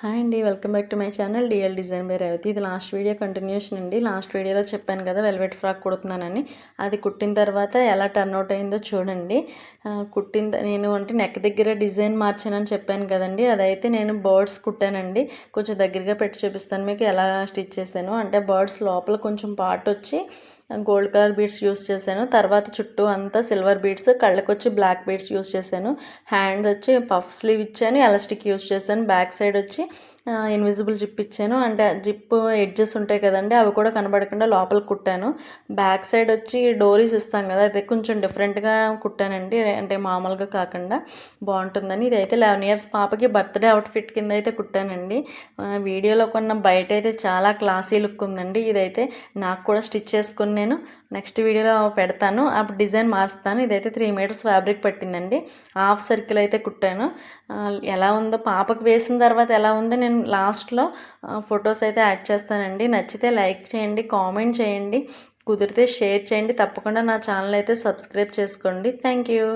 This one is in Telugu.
హాయ్ అండి welcome back to my channel DL design by Revathi. ఇది లాస్ట్ వీడియో కంటిన్యూషన్ అండి. లాస్ట్ వీడియోలో చెప్పాను కదా వెల్వెట్ ఫ్రాక్ కుడుతున్నానని. అది కుట్టిన తర్వాత ఎలా టర్న్ అవుట్ అయిందో చూడండి. కుట్టిన నేను అంటే నెక్ దగ్గర డిజైన్ మార్చానని చెప్పాను కదండి. అదైతే నేను బర్డ్స్ కుట్టానండి. కొంచెం దగ్గరగా పెట్టి చూపిస్తాను మీకు ఎలా స్టిచ్ చేశాను. అంటే బర్డ్స్ లోపల కొంచెం పార్ట్ వచ్చి గోల్డ్ కలర్ బీడ్స్ యూస్ చేశాను. తర్వాత చుట్టూ అంతా సిల్వర్ బీడ్స్ కళ్ళకొచ్చి బ్లాక్ బీడ్స్ యూస్ చేశాను. హ్యాండ్ వచ్చి పఫ్ స్లీవ్ ఇచ్చాను ఎలాస్టిక్ యూస్ చేశాను. బ్యాక్ సైడ్ వచ్చి ఇన్విజిబుల్ జిప్ ఇచ్చాను. అంటే జిప్ ఎడ్జెస్ ఉంటాయి కదండి అవి కూడా కనబడకుండా లోపల కుట్టాను. బ్యాక్ సైడ్ వచ్చి డోరీస్ ఇస్తాం కదా అయితే కొంచెం డిఫరెంట్గా కుట్టానండి. అంటే మామూలుగా కాకుండా బాగుంటుందని. ఇదైతే లెవెన్ ఇయర్స్ పాపకి బర్త్డే అవుట్ఫిట్ కింద అయితే కుట్టానండి. వీడియోలో కొన్న బయట అయితే చాలా క్లాసీ లుక్ ఉందండి. ఇదైతే నాకు కూడా స్టిచ్ చేసుకుని నేను నెక్స్ట్ వీడియోలో పెడతాను. అప్పుడు డిజైన్ మారుస్తాను. ఇదైతే త్రీ మీటర్స్ ఫ్యాబ్రిక్ పట్టిందండి. హాఫ్ సర్కిల్ అయితే కుట్టాను. ఎలా ఉందో పాపకు వేసిన తర్వాత ఎలా ఉందో నేను నేను లాస్ట్లో ఫొటోస్ అయితే యాడ్ చేస్తానండి. నచ్చితే లైక్ చేయండి కామెంట్ చేయండి కుదిరితే షేర్ చేయండి. తప్పకుండా నా ఛానల్ అయితే సబ్స్క్రైబ్ చేసుకోండి. Thank you.